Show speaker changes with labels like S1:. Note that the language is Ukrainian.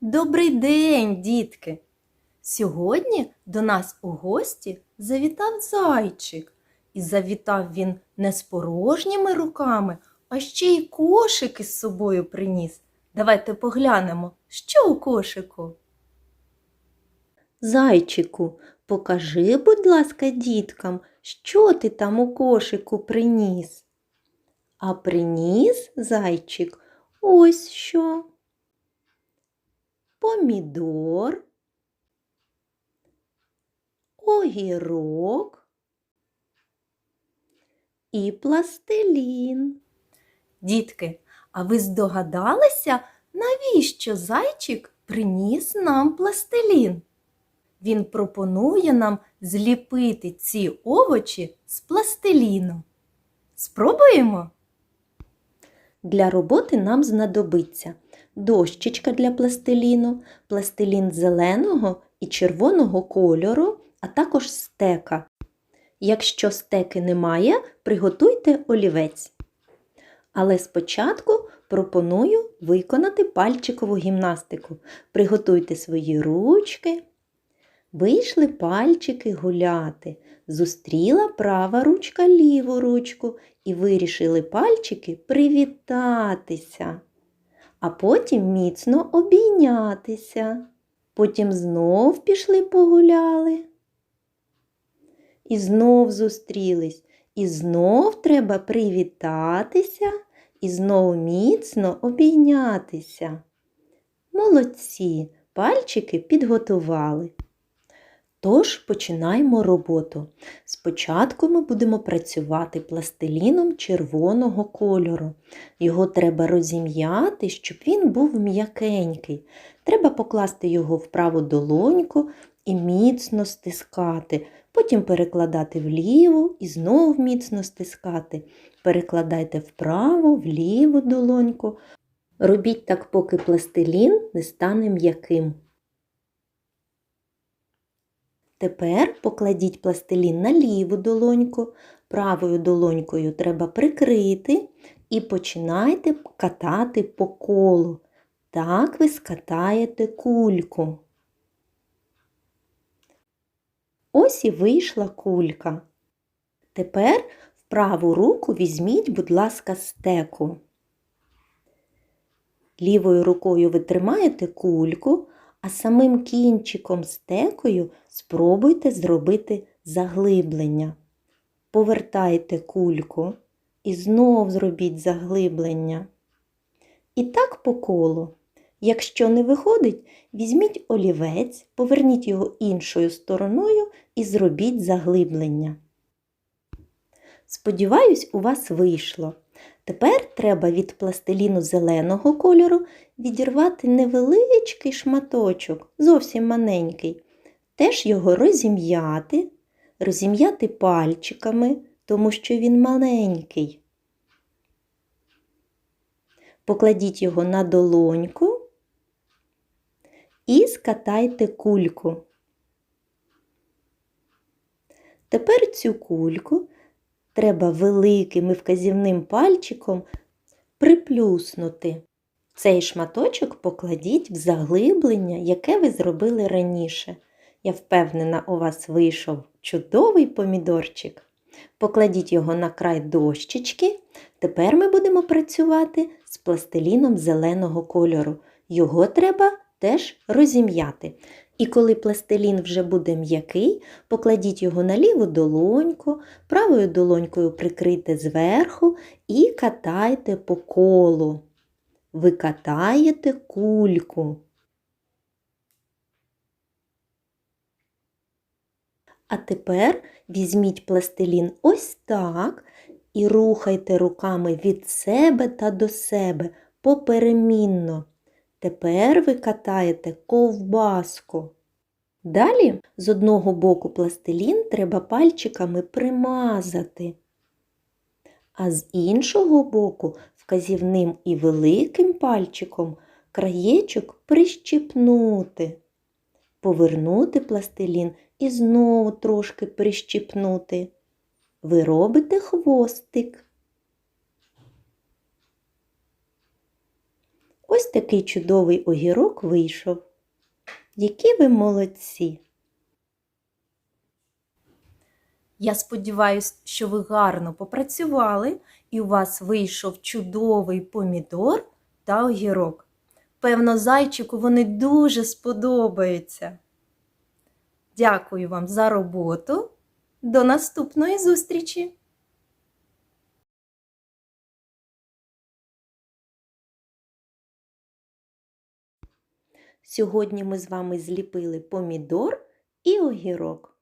S1: Добрий день, дітки! Сьогодні до нас у гості завітав зайчик. І завітав він не з порожніми руками, а ще й кошик із собою приніс. Давайте поглянемо, що у кошику. Зайчику, покажи, будь ласка, діткам, що ти там у кошику приніс. А приніс зайчик ось що. Помідор, огірок і пластилін. Дітки, а ви здогадалися, навіщо зайчик приніс нам пластилін? Він пропонує нам зліпити ці овочі з пластиліну. Спробуємо? Для роботи нам знадобиться дощечка для пластиліну, пластилін зеленого і червоного кольору, а також стека. Якщо стеки немає, приготуйте олівець. Але спочатку пропоную виконати пальчикову гімнастику. Приготуйте свої ручки. Вийшли пальчики гуляти. Зустріла права ручка ліву ручку і вирішили пальчики привітатися, а потім міцно обійнятися. Потім знов пішли погуляли. І знов зустрілись, і знов треба привітатися, і знов міцно обійнятися. Молодці, пальчики підготували. Тож починаємо роботу. Спочатку ми будемо працювати пластиліном червоного кольору. Його треба розім'яти, щоб він був м'якенький. Треба покласти його в праву долоньку і міцно стискати. Потім перекладати вліву і знов міцно стискати. Перекладайте вправо, в ліву долоньку. Робіть так, поки пластилін не стане м'яким. Тепер покладіть пластилін на ліву долоньку, правою долонькою треба прикрити і починайте катати по колу. Так ви скатаєте кульку. Ось і вийшла кулька. Тепер в праву руку візьміть, будь ласка, стеку. Лівою рукою ви тримаєте кульку, а самим кінчиком стекою спробуйте зробити заглиблення. Повертайте кульку і знов зробіть заглиблення. І так по колу. Якщо не виходить, візьміть олівець, поверніть його іншою стороною і зробіть заглиблення. Сподіваюсь, у вас вийшло. Тепер треба від пластиліну зеленого кольору відірвати невеличкий шматочок, зовсім маленький. Теж його розім'яти, розім'яти пальчиками, тому що він маленький. Покладіть його на долоньку і скатайте кульку. Тепер цю кульку треба великим і вказівним пальчиком приплюснути. Цей шматочок покладіть в заглиблення, яке ви зробили раніше. Я впевнена, у вас вийшов чудовий помідорчик. Покладіть його на край дощечки. Тепер ми будемо працювати з пластиліном зеленого кольору. Його треба теж розім'яти. І коли пластилін вже буде м'який, покладіть його на ліву долоньку, правою долонькою прикрийте зверху і катайте по колу. Ви катаєте кульку. А тепер візьміть пластилін ось так і рухайте руками від себе та до себе поперемінно. Тепер ви катаєте ковбаску. Далі з одного боку пластилін треба пальчиками примазати, а з іншого боку вказівним і великим пальчиком краєчок прищіпнути, повернути пластилін і знову трошки прищіпнути. Ви робите хвостик. Ось такий чудовий огірок вийшов. Які ви молодці! Я сподіваюся, що ви гарно попрацювали і у вас вийшов чудовий помідор та огірок. Певно, зайчику вони дуже сподобаються. Дякую вам за роботу. До наступної зустрічі! Сьогодні ми з вами зліпили помідор і огірок.